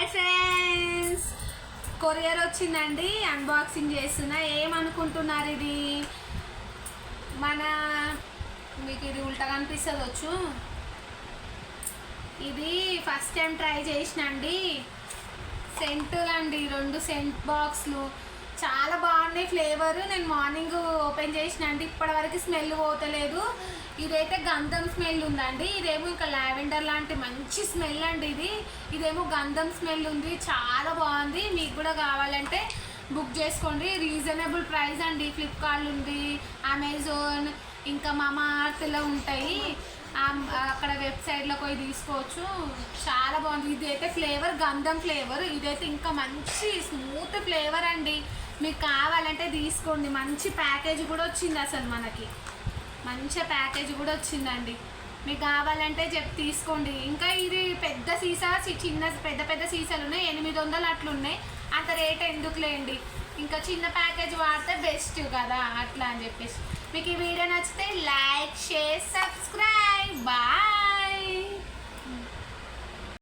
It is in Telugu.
Hi friends. కొరియర్ వచ్చిందండి అన్బాక్సింగ్ చేస్తున్నా. ఏమనుకుంటున్నారు ఇది? మన మీకు ఇది ఉల్టా కనిపిస్తుంది వచ్చు. ఇది ఫస్ట్ టైం ట్రై చేసినండి. సెంటులు అండి రెండు సెంట్ బాక్స్లు చాలా బాగున్నాయి ఫ్లేవర్ నేను మార్నింగ్ ఓపెన్ చేసిన అండి. ఇప్పటివరకు స్మెల్ పోతలేదు. ఇదైతే గంధం స్మెల్ ఉందండి. ఇదేమో ఇంకా లావెండర్ లాంటి మంచి స్మెల్ అండి ఇది. ఇదేమో గంధం స్మెల్ ఉంది. చాలా బాగుంది. మీకు కూడా కావాలంటే బుక్ చేసుకోండి. రీజనబుల్ ప్రైస్ అండి. ఫ్లిప్కార్ట్ ఉంది అమెజాన్ ఇంకా మామార్త్లో ఉంటాయి. అక్కడ వెబ్సైట్లో పోయి తీసుకోవచ్చు. చాలా బాగుంది. ఇది అయితే ఫ్లేవర్ గంధం ఫ్లేవర్ ఇదైతే ఇంకా మంచి స్మూత్ ఫ్లేవర్ అండి. మీకు కావాలంటే తీసుకోండి. మంచి ప్యాకేజ్ కూడా వచ్చింది అసలు మనకి. మంచి ప్యాకేజ్ కూడా వచ్చిందండి. మీకు కావాలంటే చెప్పి తీసుకోండి. ఇంకా ఇది పెద్ద సీసా చిన్న పెద్ద పెద్ద సీసాలు ఉన్నాయి. ఎనిమిది వందలు అట్లున్నాయి. అంత రేట్ ఎందుకులేండి? ఇంకా చిన్న ప్యాకేజ్ వాడితే బెస్ట్ కదా అట్లా అని చెప్పేసి. మీకు ఈ వీడియో నచ్చితే లైక్ షేర్ సబ్స్క్రైబ్. బాయ్.